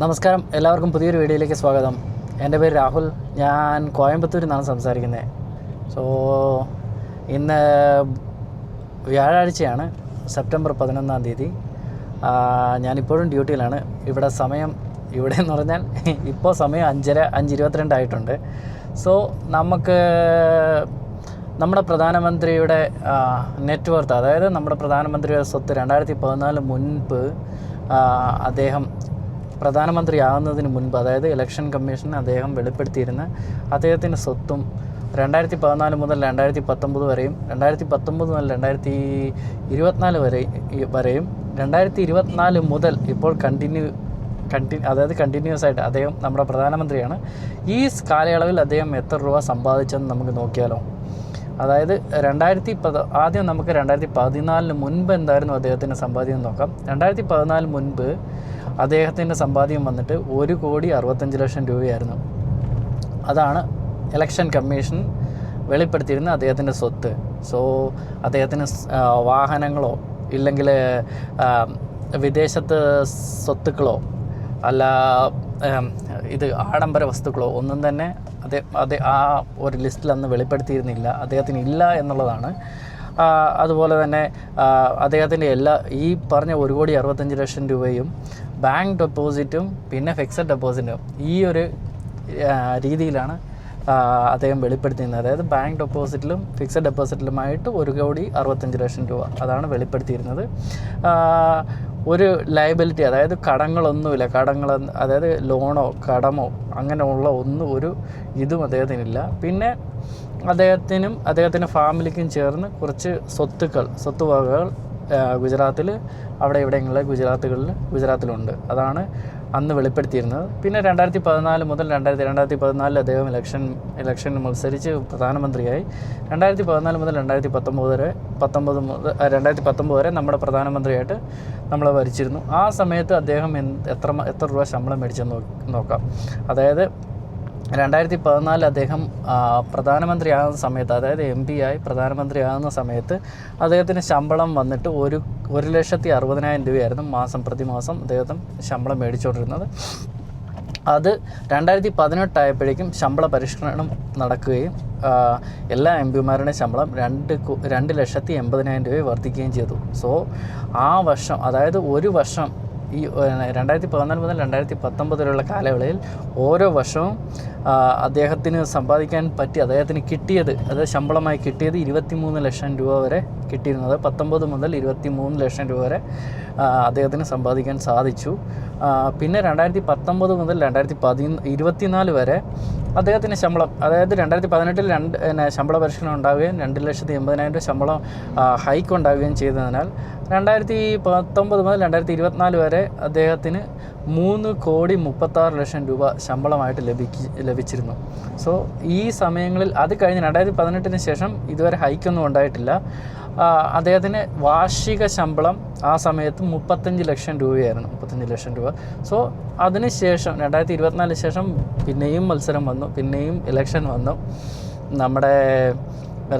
നമസ്കാരം. എല്ലാവർക്കും പുതിയൊരു വീഡിയോയിലേക്ക് സ്വാഗതം. എന്റെ പേര് രാഹുൽ. ഞാൻ കോയമ്പത്തൂരിൽ നിന്നാണ് സംസാരിക്കുന്നത് സോ ഇന്ന് വ്യാഴാഴ്ചയാണ് സെപ്റ്റംബർ പതിനൊന്നാം തീയതി. ഞാനിപ്പോഴും ഡ്യൂട്ടിയിലാണ്. ഇവിടെ സമയം ഇവിടെ എന്ന് പറഞ്ഞാൽ ഇപ്പോൾ സമയം അഞ്ചര അഞ്ച് ഇരുപത്തിരണ്ടായിട്ടുണ്ട് സോ നമുക്ക് നമ്മുടെ പ്രധാനമന്ത്രിയുടെ നെറ്റ്വർത്ത് അതായത് നമ്മുടെ പ്രധാനമന്ത്രിയുടെ സ്വത്ത് രണ്ടായിരത്തി പതിനാല് മുൻപ് അദ്ദേഹം പ്രധാനമന്ത്രിയാകുന്നതിന് മുൻപ് അതായത് ഇലക്ഷൻ കമ്മീഷൻ അദ്ദേഹം വെളിപ്പെടുത്തിയിരുന്ന അദ്ദേഹത്തിന്റെ സ്വത്തും രണ്ടായിരത്തി പതിനാല് മുതൽ രണ്ടായിരത്തി പത്തൊമ്പത് വരെയും രണ്ടായിരത്തി പത്തൊമ്പത് മുതൽ രണ്ടായിരത്തി ഇരുപത്തിനാല് വരെ വരെയും രണ്ടായിരത്തി ഇരുപത്തിനാല് മുതൽ ഇപ്പോൾ കണ്ടിന്യൂ കണ്ടി അതായത് കണ്ടിന്യൂസ് ആയിട്ട് അദ്ദേഹം നമ്മുടെ പ്രധാനമന്ത്രിയാണ്. ഈ കാലയളവിൽ അദ്ദേഹം എത്ര രൂപ സമ്പാദിച്ചെന്ന് നമുക്ക് നോക്കിയാലോ? അതായത് രണ്ടായിരത്തി പത ആദ്യം നമുക്ക് രണ്ടായിരത്തി പതിനാലിന് മുൻപ് എന്തായിരുന്നു അദ്ദേഹത്തിന്റെ സമ്പാദ്യം നോക്കാം. രണ്ടായിരത്തി പതിനാല് മുൻപ് അദ്ദേഹത്തിന്റെ സമ്പാദ്യം വന്നിട്ട് ഒരു കോടി അറുപത്തഞ്ച് ലക്ഷം രൂപയായിരുന്നു. അതാണ് ഇലക്ഷൻ കമ്മീഷൻ വെളിപ്പെടുത്തിയിരുന്ന അദ്ദേഹത്തിന്റെ സ്വത്ത്. സോ അദ്ദേഹത്തിന് വാഹനങ്ങളോ ഇല്ലെങ്കിൽ വിദേശത്ത് സ്വത്തുക്കളോ അല്ല ഇത് ആഡംബര വസ്തുക്കളോ ഒന്നും തന്നെ അതേ അതേ ആ ഒരു ലിസ്റ്റിൽ അന്ന് വെളിപ്പെടുത്തിയിരുന്നില്ല. അദ്ദേഹത്തിന് ഇല്ല എന്നുള്ളതാണ് അതുപോലെ തന്നെ അദ്ദേഹത്തിന്റെ എല്ലാ ഈ പറഞ്ഞ ഒരു കോടി അറുപത്തഞ്ച് ലക്ഷം രൂപയും ബാങ്ക് ഡെപ്പോസിറ്റും പിന്നെ ഫിക്സഡ് ഡെപ്പോസിറ്റും ഈ ഒരു രീതിയിലാണ് അദ്ദേഹം വെളിപ്പെടുത്തിയിരുന്നത്. അതായത് ബാങ്ക് ഡെപ്പോസിറ്റിലും ഫിക്സഡ് ഡെപ്പോസിറ്റിലുമായിട്ട് ഒരു കോടി അറുപത്തഞ്ച് ലക്ഷം രൂപ അതാണ് വെളിപ്പെടുത്തിയിരുന്നത്. ഒരു ലയബിലിറ്റി അതായത് കടങ്ങളൊന്നുമില്ല. കടങ്ങൾ അതായത് ലോണോ കടമോ അങ്ങനെയുള്ള ഒന്നും ഒരു ഇതും അദ്ദേഹത്തിനില്ല. പിന്നെ അദ്ദേഹത്തിനും അദ്ദേഹത്തിന്റെ ഫാമിലിക്കും ചേർന്ന് കുറച്ച് സ്വത്തുക്കൾ സ്വത്തുവകകൾ ഗുജറാത്തിൽ അവിടെ ഇവിടെയുള്ള ഗുജറാത്തുകളിൽ ഗുജറാത്തിലുണ്ട്. അതാണ് അന്ന് വെളിപ്പെടുത്തിയിരുന്നത്. പിന്നെ രണ്ടായിരത്തി പതിനാല് മുതൽ രണ്ടായിരത്തി രണ്ടായിരത്തി പതിനാലിൽ അദ്ദേഹം ഇലക്ഷൻ ഇലക്ഷൻ മത്സരിച്ച് പ്രധാനമന്ത്രിയായി. രണ്ടായിരത്തി പതിനാല് മുതൽ രണ്ടായിരത്തി പത്തൊമ്പത് വരെ പത്തൊമ്പത് മുതൽ രണ്ടായിരത്തി പത്തൊമ്പത് വരെ നമ്മുടെ പ്രധാനമന്ത്രിയായിട്ട് നമ്മൾ ഭരിച്ചിരുന്നു. ആ സമയത്ത് അദ്ദേഹം എത്ര എത്ര രൂപ ശമ്പളം മേടിച്ചെന്ന് നോക്കാം. അതായത് രണ്ടായിരത്തി പതിനാലിൽ അദ്ദേഹം പ്രധാനമന്ത്രി പ്രധാനമന്ത്രിയാകുന്ന സമയത്ത് അതായത് എം പി ആയി പ്രധാനമന്ത്രിയാകുന്ന സമയത്ത് അദ്ദേഹത്തിന് ശമ്പളം വന്നിട്ട് ഒരു ഒരു ലക്ഷത്തി അറുപതിനായിരം രൂപയായിരുന്നു മാസം പ്രതിമാസം അദ്ദേഹത്തിന് ശമ്പളം മേടിച്ചുകൊണ്ടിരുന്നത്. അത് രണ്ടായിരത്തി പതിനെട്ടായപ്പോഴേക്കും ശമ്പള പരിഷ്കരണം നടക്കുകയും എല്ലാ എം പിമാരുടെയും ശമ്പളം രണ്ട് രണ്ട് ലക്ഷത്തി എൺപതിനായിരം രൂപ വർദ്ധിക്കുകയും ചെയ്തു. സോ ആ വർഷം അതായത് ഒരു വർഷം ഈ രണ്ടായിരത്തി പതിനാല് മുതൽ രണ്ടായിരത്തി പത്തൊമ്പതിലുള്ള കാലയളവിൽ ഓരോ വർഷവും അദ്ദേഹത്തിന് സമ്പാദിക്കാൻ പറ്റി അദ്ദേഹത്തിന് കിട്ടിയത് അത് ശമ്പളമായി കിട്ടിയത് ഇരുപത്തി മൂന്ന് ലക്ഷം രൂപ വരെ കിട്ടിയിരുന്നത്. പത്തൊമ്പത് മുതൽ ഇരുപത്തി മൂന്ന് ലക്ഷം രൂപ വരെ അദ്ദേഹത്തിന് സമ്പാദിക്കാൻ സാധിച്ചു. പിന്നെ രണ്ടായിരത്തി പത്തൊമ്പത് മുതൽ രണ്ടായിരത്തി പതി ഇരുപത്തിനാല് വരെ അദ്ദേഹത്തിന് ശമ്പളം അതായത് രണ്ടായിരത്തി പതിനെട്ടിൽ രണ്ട് പിന്നെ ശമ്പള പരിഷ്കരണം ഉണ്ടാവുകയും രണ്ട് ലക്ഷത്തി എൺപതിനായിരം രൂപ ശമ്പളം ഹൈക്ക് ഉണ്ടാവുകയും ചെയ്തതിനാൽ രണ്ടായിരത്തി പത്തൊമ്പത് മുതൽ രണ്ടായിരത്തി ഇരുപത്തിനാല് വരെ അദ്ദേഹത്തിന് മൂന്ന് കോടി മുപ്പത്താറ് ലക്ഷം രൂപ ശമ്പളമായിട്ട് ലഭിക്ക് ലഭിച്ചിരുന്നു. സോ ഈ സമയങ്ങളിൽ അത് കഴിഞ്ഞ് രണ്ടായിരത്തി പതിനെട്ടിന് ശേഷം ഇതുവരെ ഹൈക്കൊന്നും ഉണ്ടായിട്ടില്ല. അദ്ദേഹത്തിന് വാർഷിക ശമ്പളം ആ സമയത്ത് മുപ്പത്തഞ്ച് ലക്ഷം രൂപയായിരുന്നു മുപ്പത്തഞ്ച് ലക്ഷം രൂപ. സോ അതിന് ശേഷം രണ്ടായിരത്തി ഇരുപത്തിനാലിന് ശേഷം പിന്നെയും മത്സരം വന്നു പിന്നെയും ഇലക്ഷൻ വന്നു. നമ്മുടെ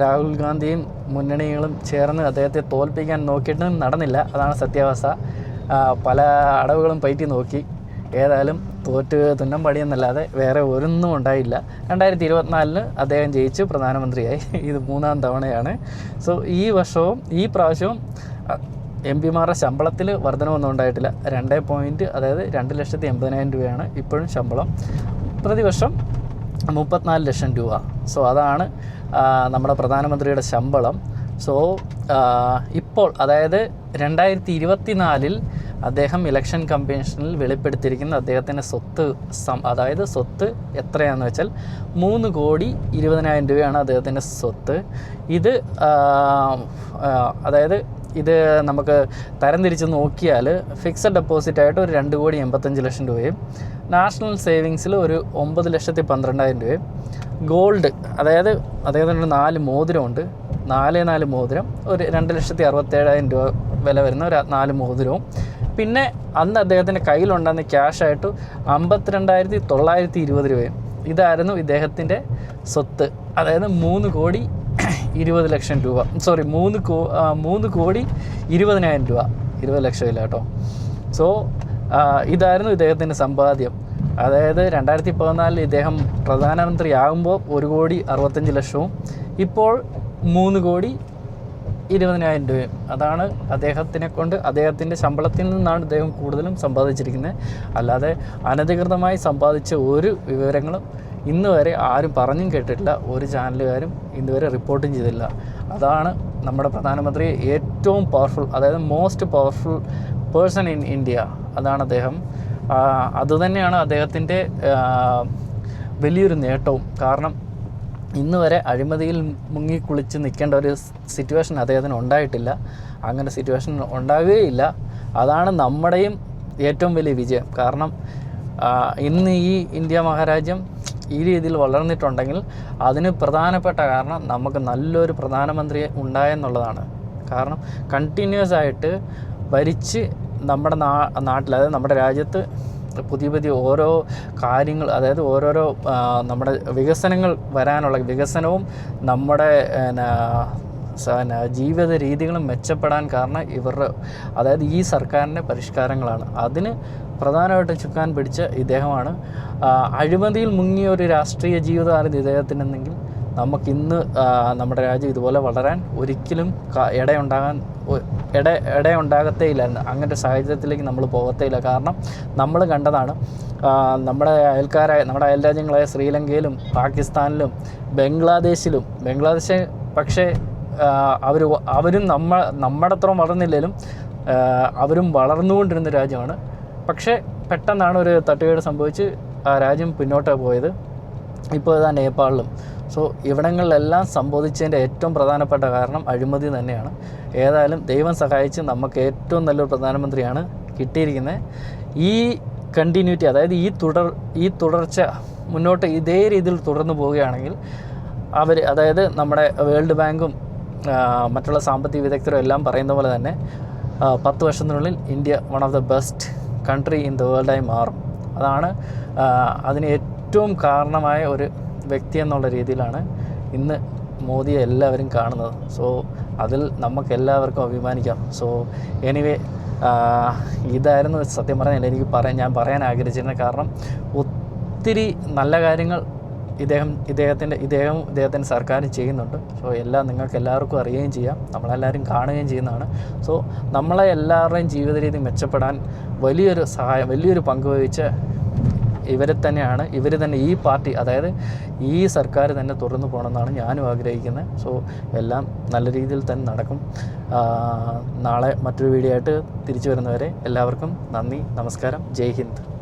രാഹുൽ ഗാന്ധിയും മുന്നണികളും ചേർന്ന് അദ്ദേഹത്തെ തോൽപ്പിക്കാൻ നോക്കിയിട്ടും നടന്നില്ല. അതാണ് സത്യാവസ്ഥ. പല അടവുകളും പയറ്റി നോക്കി. ഏതായാലും തോറ്റ് തുന്നം പടിയെന്നല്ലാതെ വേറെ ഒരൊന്നും ഉണ്ടായില്ല. രണ്ടായിരത്തി ഇരുപത്തിനാലിന് അദ്ദേഹം ജയിച്ചു പ്രധാനമന്ത്രിയായി. ഇത് മൂന്നാം തവണയാണ്. സോ ഈ വർഷവും ഈ പ്രാവശ്യവും എം പിമാരുടെ ശമ്പളത്തിൽ വർധനമൊന്നും ഉണ്ടായിട്ടില്ല. രണ്ട് പോയിന്റ് അതായത് രണ്ട് ലക്ഷത്തി എൺപതിനായിരം രൂപയാണ് ഇപ്പോഴും ശമ്പളം. പ്രതിവർഷം മുപ്പത്തിനാല് ലക്ഷം രൂപ. സോ അതാണ് നമ്മുടെ പ്രധാനമന്ത്രിയുടെ ശമ്പളം. സോ ഇപ്പോൾ അതായത് രണ്ടായിരത്തി ഇരുപത്തി നാലിൽ അദ്ദേഹം ഇലക്ഷൻ കമ്മീഷനിൽ വെളിപ്പെടുത്തിയിരിക്കുന്ന അദ്ദേഹത്തിന്റെ സ്വത്ത് സം അതായത് സ്വത്ത് എത്രയാണെന്ന് വെച്ചാൽ മൂന്ന് കോടി ഇരുപതിനായിരം രൂപയാണ് അദ്ദേഹത്തിന്റെ സ്വത്ത്. ഇത് അതായത് ഇത് നമുക്ക് തരംതിരിച്ച് നോക്കിയാൽ ഫിക്സഡ് ഡെപ്പോസിറ്റ് ആയിട്ട് ഒരു രണ്ട് കോടി എൺപത്തഞ്ച് ലക്ഷം രൂപയും നാഷണൽ സേവിങ്സിൽ ഒരു ഒമ്പത് ലക്ഷത്തി പന്ത്രണ്ടായിരം രൂപയും ഗോൾഡ് അതായത് അദ്ദേഹത്തിന്റെ നാല് മോതിരമുണ്ട്. നാല് നാല് മോതിരം ഒരു രണ്ട് ലക്ഷത്തി അറുപത്തേഴായിരം രൂപ വില വരുന്ന ഒരു നാല് മോതിരവും. പിന്നെ അന്ന് അദ്ദേഹത്തിന്റെ കയ്യിലുണ്ടായിരുന്ന ക്യാഷായിട്ട് അമ്പത്തിരണ്ടായിരത്തി തൊള്ളായിരത്തി ഇരുപത് രൂപയും. ഇതായിരുന്നു ഇദ്ദേഹത്തിന്റെ സ്വത്ത്. അതായത് മൂന്ന് കോടി ഇരുപത് ലക്ഷം രൂപ. സോറി മൂന്ന് കോ മൂന്ന് കോടി ഇരുപതിനായിരം രൂപ. ഇരുപത് ലക്ഷം ഇല്ല കേട്ടോ. സോ ഇതായിരുന്നു ഇദ്ദേഹത്തിന്റെ സമ്പാദ്യം. അതായത് രണ്ടായിരത്തി പതിനാലിൽ ഇദ്ദേഹം പ്രധാനമന്ത്രിയാകുമ്പോൾ ഒരു കോടി അറുപത്തഞ്ച് ലക്ഷവും. ഇപ്പോൾ മൂന്ന് കോടി ഇരുപതിനായിരം രൂപയും. അതാണ് അദ്ദേഹത്തിനെ കൊണ്ട് അദ്ദേഹത്തിന്റെ ശമ്പളത്തിൽ നിന്നാണ് അദ്ദേഹം കൂടുതലും സമ്പാദിച്ചിരിക്കുന്നത്. അല്ലാതെ അനധികൃതമായി സമ്പാദിച്ച ഒരു വിവരങ്ങളും ഇന്ന് വരെ ആരും പറഞ്ഞും കേട്ടിട്ടില്ല. ഒരു ചാനലുകാരും ഇന്ന് വരെ റിപ്പോർട്ടും ചെയ്തില്ല. അതാണ് നമ്മുടെ പ്രധാനമന്ത്രി ഏറ്റവും പവർഫുൾ അതായത് most powerful person in India അതാണ് അദ്ദേഹം. അതുതന്നെയാണ് അദ്ദേഹത്തിന്റെ വലിയൊരു നേട്ടവും. കാരണം ഇന്ന് വരെ അഴിമതിയിൽ മുങ്ങി കുളിച്ച് നിൽക്കേണ്ട ഒരു സിറ്റുവേഷൻ അദ്ദേഹത്തിന് ഉണ്ടായിട്ടില്ല. അങ്ങനെ സിറ്റുവേഷൻ ഉണ്ടാകുകയില്ല. അതാണ് നമ്മുടെയും ഏറ്റവും വലിയ വിജയം. കാരണം ഇന്ന് ഈ ഇന്ത്യ മഹാരാജ്യം ഈ രീതിയിൽ വളർന്നിട്ടുണ്ടെങ്കിൽ അതിന് പ്രധാനപ്പെട്ട കാരണം നമുക്ക് നല്ലൊരു പ്രധാനമന്ത്രി ഉണ്ടായെന്നുള്ളതാണ്. കാരണം കണ്ടിന്യൂസ് ആയിട്ട് ഭരിച്ച് നമ്മുടെ നാട്ടിൽ അതായത് നമ്മുടെ രാജ്യത്ത് പുതിയ പുതിയ ഓരോ കാര്യങ്ങൾ അതായത് ഓരോരോ നമ്മുടെ വികസനങ്ങൾ വരാനുള്ള വികസനവും നമ്മുടെ ജീവിത രീതികളും മെച്ചപ്പെടാൻ കാരണം ഇവരുടെ അതായത് ഈ സർക്കാരിന്റെ പരിഷ്കാരങ്ങളാണ്. അതിന് പ്രധാനമായിട്ടും ചുക്കാൻ പിടിച്ച ഇദ്ദേഹമാണ്. അഴിമതിയിൽ മുങ്ങിയ ഒരു രാഷ്ട്രീയ ജീവിതമായിരുന്നു ഇദ്ദേഹത്തിനെന്നെങ്കിൽ നമുക്കിന്ന് നമ്മുടെ രാജ്യം ഇതുപോലെ വളരാൻ ഒരിക്കലും ഇടയുണ്ടാകാൻ ഇട ഇടയുണ്ടാകത്തേയില്ല അങ്ങനെ അങ്ങനത്തെ സാഹചര്യത്തിലേക്ക് നമ്മൾ പോകത്തേയില്ല. കാരണം നമ്മൾ കണ്ടതാണ് നമ്മുടെ അയൽക്കാരായ നമ്മുടെ അയൽ രാജ്യങ്ങളായ ശ്രീലങ്കയിലും പാകിസ്ഥാനിലും ബംഗ്ലാദേശിലും ബംഗ്ലാദേശ് പക്ഷേ അവർ അവരും നമ്മ നമ്മുടെ അത്രയും വളർന്നില്ലെങ്കിലും അവരും വളർന്നുകൊണ്ടിരുന്ന രാജ്യമാണ്. പക്ഷേ പെട്ടെന്നാണ് ഒരു തട്ടുകേട് സംഭവിച്ച് ആ രാജ്യം പിന്നോട്ട് പോയത്. ഇപ്പോൾ ഇതാ നേപ്പാളിലും. സോ ഇവിടങ്ങളിലെല്ലാം സംബോധിച്ചതിന്റെ ഏറ്റവും പ്രധാനപ്പെട്ട കാരണം അഴിമതി തന്നെയാണ്. ഏതായാലും ദൈവം സഹായിച്ച് നമുക്ക് ഏറ്റവും നല്ലൊരു പ്രധാനമന്ത്രിയാണ് കിട്ടിയിരിക്കുന്നത്. ഈ കണ്ടിന്യൂറ്റി അതായത് ഈ തുടർ ഈ തുടർച്ച മുന്നോട്ട് ഇതേ രീതിയിൽ തുടർന്നു പോവുകയാണെങ്കിൽ അവർ അതായത് നമ്മുടെ വേൾഡ് ബാങ്കും മറ്റുള്ള സാമ്പത്തിക വിദഗ്ധരും എല്ലാം പറയുന്ന പോലെ തന്നെ പത്ത് വർഷത്തിനുള്ളിൽ India one of the best country in the വേൾഡായി മാറും. അതാണ് അതിന് ഏറ്റവും കാരണമായ ഒരു വ്യക്തി എന്നുള്ള രീതിയിലാണ് ഇന്ന് മോദിയെ എല്ലാവരും കാണുന്നത്. സോ അതിൽ നമുക്ക് എല്ലാവർക്കും അഭിമാനിക്കാം. സോ എനിവേ ഇതായിരുന്നു സത്യം പറഞ്ഞാൽ എനിക്ക് പറയാൻ ഞാൻ പറയാൻ ആഗ്രഹിച്ചിരുന്നത്. കാരണം ഒത്തിരി നല്ല കാര്യങ്ങൾ ഇദ്ദേഹം ഇദ്ദേഹത്തിന്റെ ഇദ്ദേഹം ഇദ്ദേഹത്തിന്റെ സർക്കാരും ചെയ്യുന്നുണ്ട്. സോ എല്ലാം നിങ്ങൾക്ക് എല്ലാവർക്കും അറിയുകയും ചെയ്യാം. നമ്മളെല്ലാവരും കാണുകയും ചെയ്യുന്നതാണ്. സോ നമ്മളെ എല്ലാവരുടെയും ജീവിത രീതി മെച്ചപ്പെടാൻ വലിയൊരു സഹായം വലിയൊരു പങ്ക് വഹിച്ച ഇവരെ തന്നെയാണ് ഇവർ തന്നെ ഈ പാർട്ടി അതായത് ഈ സർക്കാർ തന്നെ തുറന്നു പോകണമെന്നാണ് ഞാനും ആഗ്രഹിക്കുന്നത്. സോ എല്ലാം നല്ല രീതിയിൽ തന്നെ നടക്കും. നാളെ മറ്റൊരു വീഡിയോ ആയിട്ട് തിരിച്ചു വരുന്നവരെ എല്ലാവർക്കും നന്ദി നമസ്കാരം. ജയ് ഹിന്ദ്.